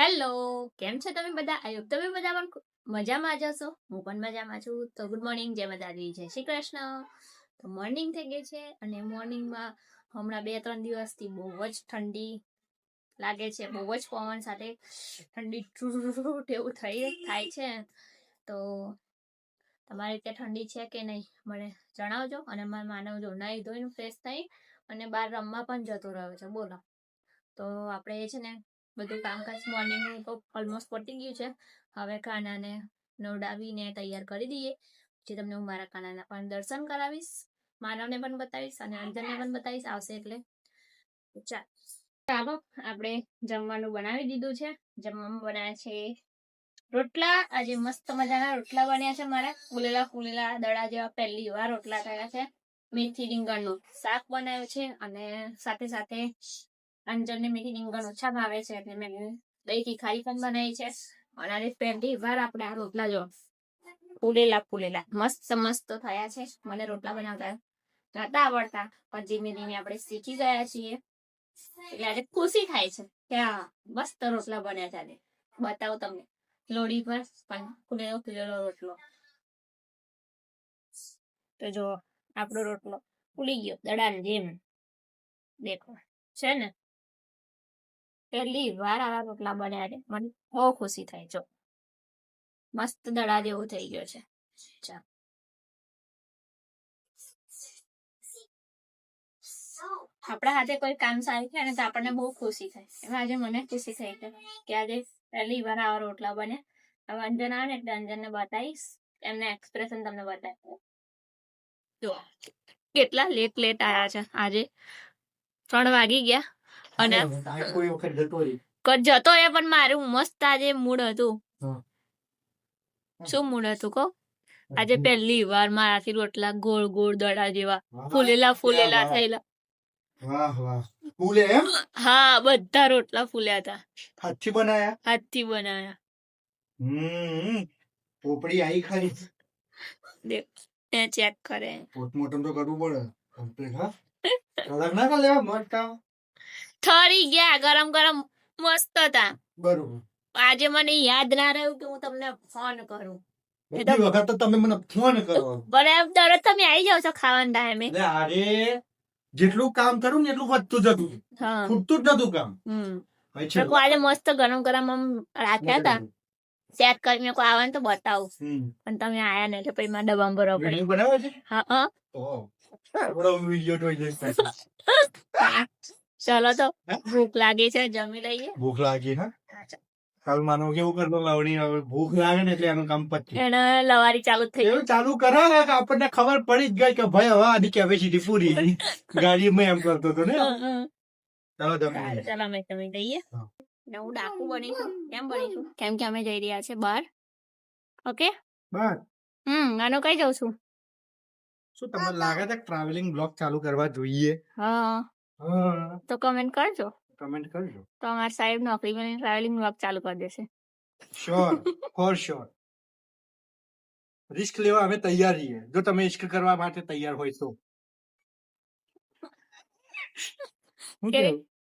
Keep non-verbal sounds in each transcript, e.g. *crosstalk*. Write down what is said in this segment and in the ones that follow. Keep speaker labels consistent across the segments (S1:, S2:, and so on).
S1: Hello, કેમ છો તમે બધા? આઈ તમે બધા પણ મજામાં જ હશો. હું પણ મજામાં છું. તો ગુડ મોર્નિંગ, જય માતાજી, જય શ્રી કૃષ્ણ. તો મોર્નિંગ થઈ ગઈ છે અને મોર્નિંગમાં હમણાં બે ત્રણ દિવસથી બહુ જ ઠંડી લાગે છે. બહુ જ પવન સાથે ઠંડી એવું થઈ, થાય છે. તો તમારે ત્યાં ઠંડી છે કે નહીં, મને જણાવજો અને મારા માનવજો. નાહી ધોઈને ફ્રેશ થઈ અને બહાર રમવા પણ જતો રહ્યો છે. બોલો. તો આપણે છે ને બધું કામકાજ મોર્નિંગનું તો ઓલમોસ્ટ પતી ગયું છે. હવે કાનાને નવડાવીને તૈયાર કરી દઈએ. પછી તમને હું મારા કાનાના પણ દર્શન કરાવીશ. માનવને પણ બતાવીશ અને અંજનને પણ બતાવીશ. આવશે એટલે. ચાલ. આપણે જમવાનું બનાવી દીધું છે. જમવામાં બનાવ્યા છે રોટલા. આજે મસ્ત મજાના રોટલા બન્યા છે મારા. ફૂલેલા ફૂલેલા દડા જેવા પહેલી વાર રોટલા થયા છે. મેથી રીંગણનું શાક બનાવ્યું છે અને સાથે સાથે અંજનને મીઠી રીંગણ ઓછા ભાવે છે એટલે મેં દહીં તીખારી પણ બનાવી છે. અને આજે પહેલી વાર આપણે આ રોટલા જો ફૂલેલા ફૂલેલા, મસ્ત મસ્ત થયા છે. મને રોટલા બનાવતા નતા આવડતા, પણ ધીમે ધીમે આપણે શીખી ગયા છીએ. એટલે આજે ખુશી થાય છે કે હા મસ્ત રોટલા બન્યા છે આજે. બતાવો તમને લોડી પર પણ ફૂલેલો ફૂલેલો રોટલો. તો જો આપણો રોટલો ફૂલી ગયો, દડાની જેમ. દેખો, છે ને? પહેલી વાર આવા રોટલા બન્યા છે મને બહુ ખુશી થાય. જો, મસ્ત દડા જેવું થઈ ગયો છે. ચાલ. આપણા હાથે કોઈ કામ સારું થાય ને તો આપણને બહુ ખુશી થાય. એમાં આજે મને ખુશી થઈ છે કે આજે પહેલી વાર આવા રોટલા બને હવે અંજન આવે ને એટલે અંજનને બતાવીશ. એમને એક્સપ્રેશન તમને બતાવી જો, કેટલા લેટ લેટ આવ્યા છે. આજે ત્રણ વાગી ગયા. અને
S2: કોઈ વખત જતો રહી
S1: જતો એ પણ મારું મસ્ત આજે મૂડ હતું. શું મૂડ હતું કહો? આજે પહેલી વાર મારાથી રોટલા ગોળ ગોળ દડા જેવા. ફૂલેલા ફૂલેલા થયેલા.
S2: વાહ. વાહ ફૂલે એમ?
S1: હા બધા રોટલા ફૂલ્યા હતા.
S2: હાથથી બનાયા?
S1: હાથથી બનાવ્યા
S2: હમ પોપડી ખાલી.
S1: દેખ એ ચેક કરે.
S2: પોસ્ટમોર્ટમ તો કરવું પડે. કમ્પ્લીટ હા. કલાક ના કર લેવા મસ્ત આવ.
S1: ઠરી ગયા ગરમ ગરમ મસ્ત હતા.
S2: બરોબર.
S1: આજે મને યાદ ના રહ્યું કે હું તમને ફોન કરું.
S2: બધી વખત તો તમે મને ફોન કરો.
S1: પણ તરત તમે આવી જાવ છો ખાવાના ટાઈમે.
S2: અરે જેટલું કામ કરું ને એટલું વધતું જતું. ખૂટતું જ નતું કામ.
S1: હમ.
S2: હવે
S1: મેં કહું આજે મસ્ત ગરમ ગરમ આમ રાખ્યા હતા. સેટ કરી મેં આવે ને તો બતાવું. પણ તમે આયા ને એટલે પછી મારા ડબ્બામાં ભરવા પડે.
S2: બનાવે છે?
S1: હા હા.
S2: વીડિયો જોઈ જઈશ *laughs*
S1: ચલો તો ભૂખ લાગી છે જમી લઈએ.
S2: ભૂખ લાગી હા?
S1: અચ્છા.
S2: માનો કેવું કરતો લવણી હવે ભૂખ લાગે ને એટલે એનું કામ પતી
S1: એને લવારી ચાલુ થઈ
S2: એવું ચાલુ કરાવે કે આપણને ખબર પડી જ ગઈ કે ભાઈ હવે આની કેપેસિટી પૂરી. *laughs* ગાડીમાં એમ કરતો હતો ને. ચાલો
S1: સારું, ચાલો અમે જમી લઈએ. ને હું ડાકુ બનીશું. કેમ બનીશું? કેમ કે અમે જઈ રહ્યા છે બહાર. ઓકે?
S2: બહાર?
S1: હમ આનો કઈ જાઉં છું?
S2: શું તમને લાગે છે ટ્રાવેલિંગ બ્લોગ ચાલુ કરવા જોઈએ?
S1: હા. તો કમેન્ટ કરજો.
S2: કમેન્ટ કરજો.
S1: તો અમારા સાહેબ નોકરી બની ટ્રાવેલિંગ વર્ક ચાલુ કરી દેશે.
S2: શ્યોર ફોર શ્યોર રિસ્ક લેવા અમે તૈયાર છીએ. જો તમે ઇશ્ક કરવા માટે તૈયાર હોય તો.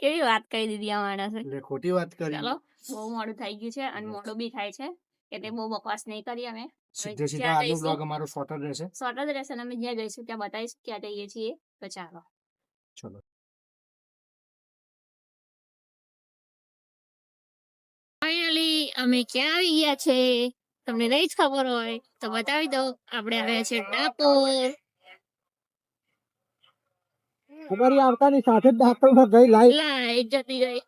S1: કેવી વાત કહી દીધી આ માણસે?
S2: એટલે ખોટી વાત કરી.
S1: ચાલો બહુ મોડું થઈ ગયું છે અને મોડું બી થાય છે. એટલે બહુ બકવાસ નહીં કરી અમે.
S2: સીધે સીધા આજનો બ્લોગ અમારો શોર્ટ જ રહેશે.
S1: શોર્ટ જ રહેશે અને અમે જ્યાં જઈશું ત્યાં બતાવીશું ક્યાં જઈએ છીએ. તો ચાલો.
S2: ચલો.
S1: ફાઇનલી અમે ક્યાં આવી ગયા છે? તમને નહીં જ ખબર હોય તો બતાવી દો. આપણે આવ્યા છે ડાકોર.
S2: અમારી આવતાની સાથે જ ડાક્ટરમાં ગઈ લાઈટ
S1: લાઈટ જતી ગઈ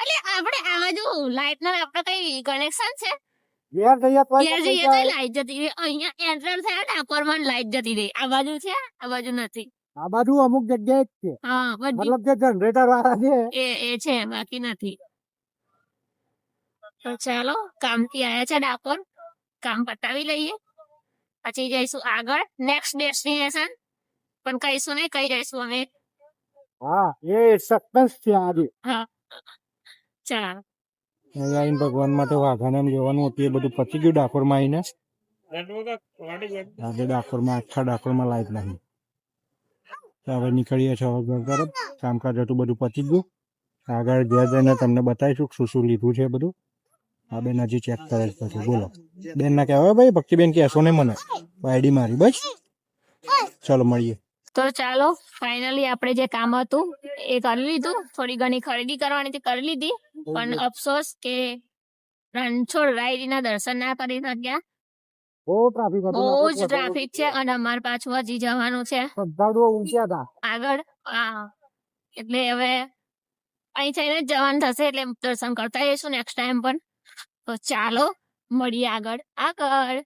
S1: એટલે આપણે આ બાજુ લાઈટ ના આપણે કઈ કનેક્શન છે?
S2: ઘેર જઈએ તો
S1: લાઈટ જતી રહી. અહીંયા એન્ટર થયા ડાકોરમાં લાઈટ જતી રહી. આ બાજુ છે? આ બાજુ નથી.
S2: આ બાજુ અમુક જગ્યાએ જ છે.
S1: હા
S2: મતલબ જે જનરેટર વાળા છે.
S1: એ એ છે બાકી નથી. તો ચાલો કામથી આયા છે ડાકોર. કામ પતાવી લઈએ. પછી જઈશું આગળ. નેક્સ્ટ ડેસ્ટિનેશન પણ કહીશું નહીં કઈ જઈશું અમે.
S2: હા એ સસ્પેન્સ છે આજે. હા.
S1: ચાલો.
S2: લાઈન ભગવાન માટે વાઘાને જોવાનું હતું એ બધું પતી ગયું ડાકોરમાં આવીને. આજે ડાકોરમાં આખા ડાકોરમાં લાઈટ નહીં તો હવે નીકળીએ છીએ હવે ઘર તરફ. કામકાજ હતું બધું પતી ગયું. આગળ ઘેર જઈને તમને બતાવીશું શું શું લીધું છે બધું. હા બેન હજી ચેક કરે છે પછી બોલો. બેન ના કહેવાય ભાઈ ભક્તિબેન કહેશો ને મને. આઈડી મારી બસ. ચાલો મળીએ.
S1: તો ચાલો ફાઇનલી આપણે જે કામ હતું એ કરી લીધું. થોડી ઘણી ખરીદી કરવાની હતી કરી લીધી. પણ અફસોસ કે રણછોડ રાયડીના દર્શન ના કરી શક્યા.
S2: બહુ ટ્રાફિક
S1: બહુ જ ટ્રાફિક છે અને અમારે પાછું હજી જવાનું છે.
S2: ઊંચ્યા હતા.
S1: આગળ એટલે હવે અહીં થઈને જવાનું થશે એટલે દર્શન કરતા જઈશું નેક્સ્ટ ટાઈમ પણ. તો ચાલો મળીએ આગળ. આગળ.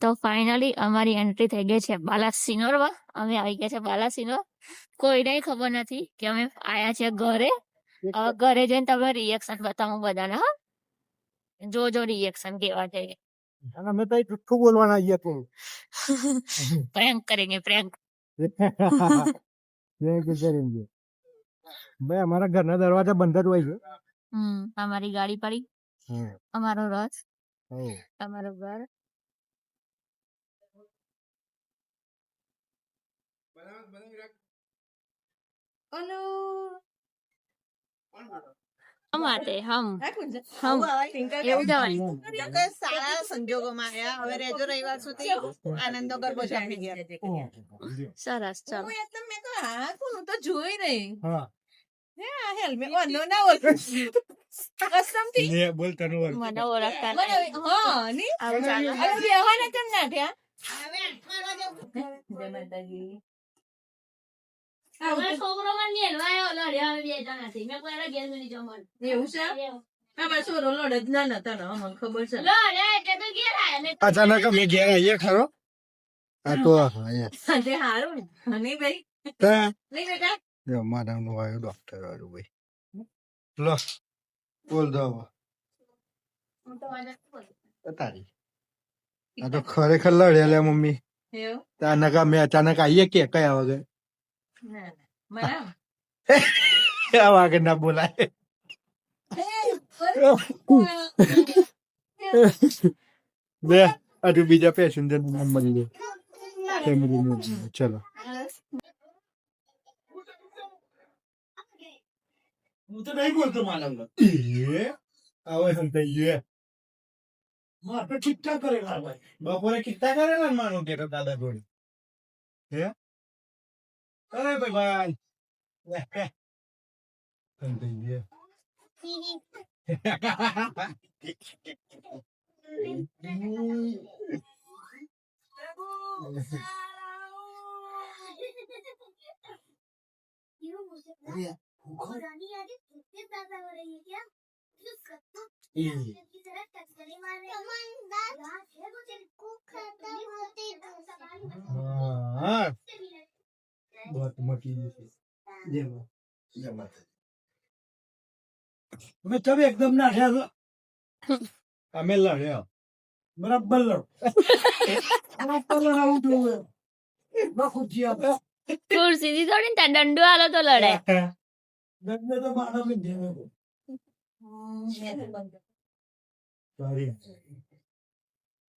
S1: તો ફાઇનલી અમારી એન્ટ્રી થઈ ગઈ છે બાલાસિનોરમાં અમે આવી ગયા છે બાલાસિનોર. કોઈને ખબર નથી કે અમે આયા છે ઘરે. ઘરે જઈને તમે રિએક્શન બતાવું બધાને હા. જોજો રિએક્શન કેવા છે.
S2: અને અમે તો જુઠ્ઠું બોલવાના આવીએ તો *laughs*
S1: પ્રેન્ક કરેંગે પ્રેન્ક *laughs*
S2: ભાઈ અમારા ઘરના દરવાજા બંધ જ હોય છે.
S1: હમ અમારી ગાડી પડી. અમારો રથ. અમારો ઘર. માટે હમ હમ. એવું જવાય
S3: સારા સંજોગોમાં આવ્યા હવે રેજો રવિવાર સુધી આનંદો ગરબો ચાલી ગયા.
S1: સરસ ચાલો.
S3: હું એકદમ મેં તો આ કોણ? હું તો જોઈ નહીં.
S2: હા.
S3: હે આ હેલ્મેટ વાનો ના ઓળખું કસમથી?
S2: લે બોલ તને બોલ
S1: મને ઓળખતા.
S3: હા ની?
S1: આવું ચાલો.
S3: અરે બેહવાના કેમ ના થયા?
S1: હવે છોકરો મને નેલવાયો લડ્યો બે જણાથી. મેં કોઈ ઘેર નહીં જમવાનું.
S3: એવું છે?
S2: અચાનક અમે ઘેર આવીએ ખરો? આ તો
S3: હારું ને. ભાઈ? નહીં બેટા?
S2: જો મારા નું આવ્યો ડોક્ટર વાળું ભાઈ. લો બોલ દો હવે. તારી. આ તો ખરેખર લડે લે મમ્મી.
S3: એવું?
S2: અચાનક અમે અચાનક આવીએ કે કયા વગર?
S3: ના ના બરાબર
S2: આ વાગે ના બોલાય બે હજુ બીજા પેસેન્જર નામ મળી જાય ફેમિલી ચલો હું તો નહીં બોલતો માનવ એ આવે માર તો ઠીકઠાક કરેલા ભાઈ બપોરે ઠીકઠાક કરેલા ને માનું કે દાદા જોડે હે 哎，拜拜，来来，等等你。哈哈哈哈哈！哎呀，不快。વાત મટી જશે
S1: તમે એકદમ ના થયા અમે લડ્યા બરાબર તો લડે
S2: દંડો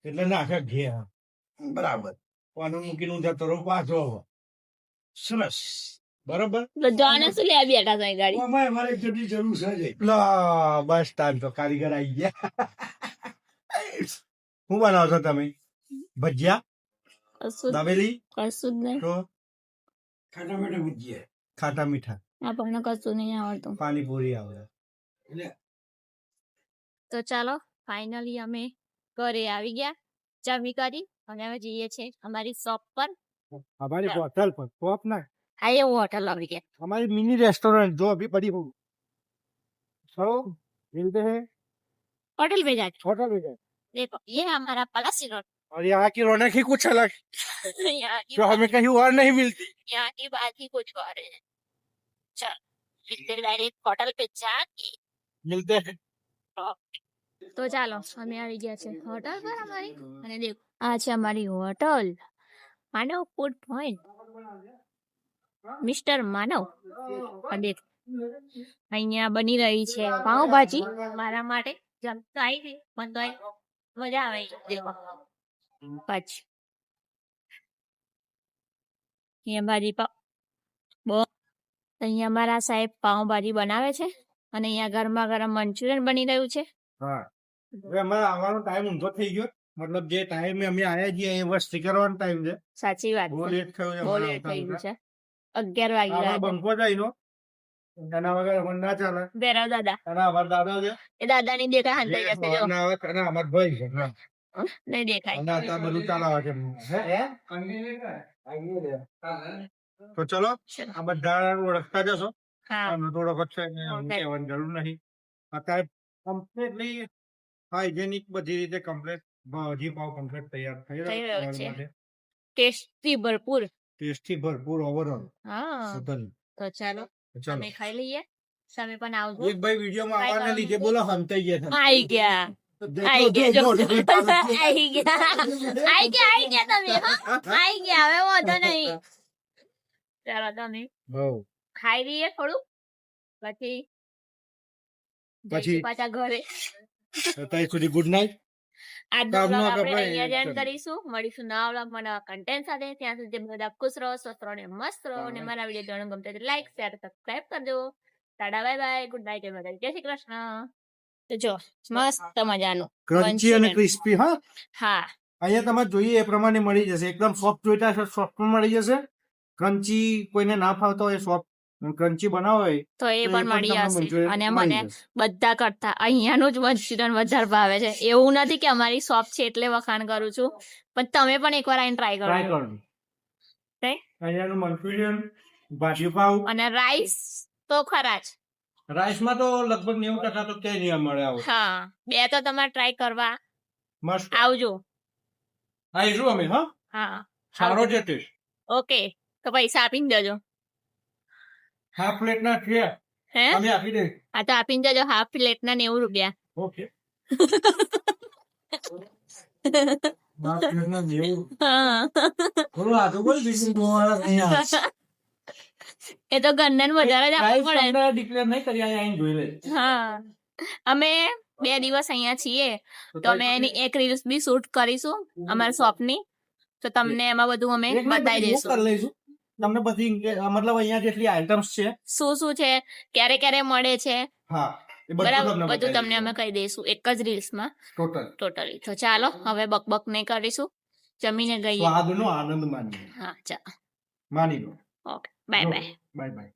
S2: એટલે નાખે ઘે બરાબર કોનું મૂકીને જતો રહો પાછો સરસ. બરાબર?
S1: જોને શું લે બેઠા છો ગાડી?
S2: અમારે અમારે એક જણની જરૂર છે જ. લા, બસ તાન તો કારીગર આવી ગયા. શું બનાવો છો તમે? ભજીયા?
S1: કશું જ-
S2: દાબેલી?
S1: કશું જ નહીં.
S2: તો? ખાટા મીઠા ભજીયા. ખાટા મીઠા.
S1: આપણને કશું નહીં આવડતું.
S2: પાણીપુરી આવડે.
S1: તો ચાલો ફાઇનલી અમે ઘરે આવી ગયા. જમી કરી અને હવે જઈએ છીએ અમારી શોપ પર.
S2: हमारी होटल पर तो अपना
S1: આ એવું હોટલ આવી ગયા
S2: हमारी मिनी रेस्टोरेंट जो अभी बड़ी हो सो मिलते हैं
S1: होटल पे जाके
S2: होटल में जाए
S1: देखो ये हमारा पलासी रोड
S2: और यहाँ की रौनक ही कुछ अलग *laughs*
S1: यहाँ की
S2: जो हमें कहीं और नहीं मिलती
S1: यहाँ की बात ही कुछ और है चल मिलते डायरेक्ट होटल पे जाके
S2: मिलते हैं
S1: તો ચાલો અમે આવી ગયા છે હોટલ પર અમારી અને દેખો આ છે અમારી hotel Manav food point mister Manav. Pandit અહીંયા બની રહી છે પાઉભાજી. મારા માટે જમતો આવી ગઈ પણ તો મજા આવે દેખો પછી અહીંયા ભાજી પાવ બહુ અહીંયા મારા સાહેબ પાઉંભાજી બનાવે છે અને અહીંયા ગરમા ગરમ મંચુરિયન બની રહ્યું છે.
S2: હા. હવે અમારે આવવાનો ટાઈમ ઊંધો થઈ ગયો. મતલબ જે ટાઈમે અમે આયા છીએ એ વસ્તી સ્વીકારવાનો ટાઈમ છે.
S1: સાચી વાત
S2: બહુ લેટ થયો છે
S1: બહુ લેટ
S2: થયું
S1: છે. અગિયાર વાગી. ગયા
S2: બંકો જાય નો. એના વગર અમને ના ચાલે.
S1: ભેરવ દાદા.
S2: એના અમાર દાદા છે.
S1: એ દાદા ની દેખાય હાલ થઈ જશે જો
S2: અને હવે- ના અમાર ભાઈ છે
S1: નહીં દેખાય.
S2: ના તા બધું ચલાવે છે. હે? તો ચલો. આ બધા ઓળખતા જશો.
S1: હા.
S2: થોડો વખત
S1: છે
S2: કહેવાની જરૂર નહીં. અત્યારે કમ્પ્લીટલી હાઇજેનિક બધી રીતે કમ્પ્લીટ ભાજી પાવ કમ્પ્લીટ તૈયાર થઈ
S1: થઈ રહ્યો છે.
S2: માટે
S1: ટેસ્ટી ભરપૂર
S2: ટેસ્ટી ભરપૂર ઓવરઓલ
S1: હા
S2: ટોટલ
S1: તો ચાલો
S2: ચાલો
S1: અમે ખાઈ લઈએ તમે પણ આવજો
S2: એક ભાઈ વીડિયો માં
S1: Bye,
S2: આવવાના
S1: bye.
S2: લીધે બોલો હંતાઈ ગયા હતા.
S1: આઈ ગયા આઈ
S2: જો,
S1: ગયા
S2: જો,
S1: જો.
S2: જો, જો, જો.
S1: આઈ ગયા આઈ ગયા આઈ ગયા તમે હો. આઈ ગયા હવે વાંધો નહીં ચાલો તમે
S2: હઉ.
S1: ખાઈ લઈએ થોડું પછી
S2: પછી?
S1: જઈશું પાછા ઘરે
S2: તો ત્યાં સુધી ગુડ નાઇટ
S1: આજનો
S2: કામનો
S1: આપણે
S2: આપણે
S1: અહીંયા જ end કરીશું. મળીશું નવા vlogમાં નવા કન્ટેન્ટ સાથે. ત્યાં સુધી બધા ખુશ રહો સ્વસ્થ રહો ને મસ્ત રહો. અને મારા વીડિયો જોવાનું ગમતો લાઈક શેર સબસ્ક્રાઇબ કરજો. Tata bye bye good night જય માતાજી જય શ્રી કૃષ્ણ. તો જો મસ્ત મજાનું.
S2: ક્રન્ચી અને ક્રિસ્પી હા?
S1: હા.
S2: અહીંયા તમારે જોઈએ એ પ્રમાણે મળી જશે. એકદમ સોફ્ટ જોઈતા છે સોફ્ટ મળી જશે. ક્રન્ચી કોઈને ના ફાવતો હોય સોફ્ટ ક્રન્ચી બનાવો
S1: તો એ પણ મળી
S2: આવશે
S1: અને મને બધા કરતા અહીંયાનું જ મંચુરિયન વધારે ભાવે છે. એવું નથી કે અમારી શોપ છે એટલે વખાણ કરું છું. પણ તમે પણ એકવાર આવીને ટ્રાય
S2: ટ્રાય
S1: કરો.
S2: અહીંયાનું મંચુરિયન ભાજીપાવ
S1: અને રાઈસ તો ખરા જ.
S2: રાઈસમાં તો લગભગ નેવું ટકા તો ક્યાંય નહીં મળે આવું.
S1: હા બે તો તમારે ટ્રાય કરવા.
S2: મસ્ત
S1: આવજો.
S2: આવીશું અમે હા?
S1: હા
S2: સારો છે ટેસ્ટ
S1: ઓકે તો પૈસા આપીને જજો
S2: હાફ પ્લેટ ના છે.
S1: હે?
S2: અમે આપી દે.
S1: આ તો આપીને જજો હાફ પ્લેટ ના નેવું રૂપિયા.
S2: ઓકે.
S1: એ તો ગંદન વધારે જ આપવું પડે.
S2: ડિક્લેર નહીં કરી અહીંયા જોઈ લે.
S1: હા. અમે બે દિવસ અહીંયા છીએ. તો અમે એની એક રીલ્સ બી શૂટ કરીશું અમારા શોપની તો તમને એમાં બધું અમે બતાવી દઈશું.
S2: તમને બધી મતલબ અહીંયા જેટલી આઈટમ્સ છે.
S1: શું શું છે? ક્યારે ક્યારે મળે છે?
S2: હા બધું
S1: બરાબર બધું તમને અમે કહી દઈશું એક જ રીલ્સમાં.
S2: ટોટલ
S1: ટોટલી તો ચાલો હવે બકબક નહીં કરીશું. જમીને ગઈએ.
S2: સ્વાદનો આનંદ માની
S1: હા ચા
S2: માની લો.
S1: Okay bye bye
S2: bye bye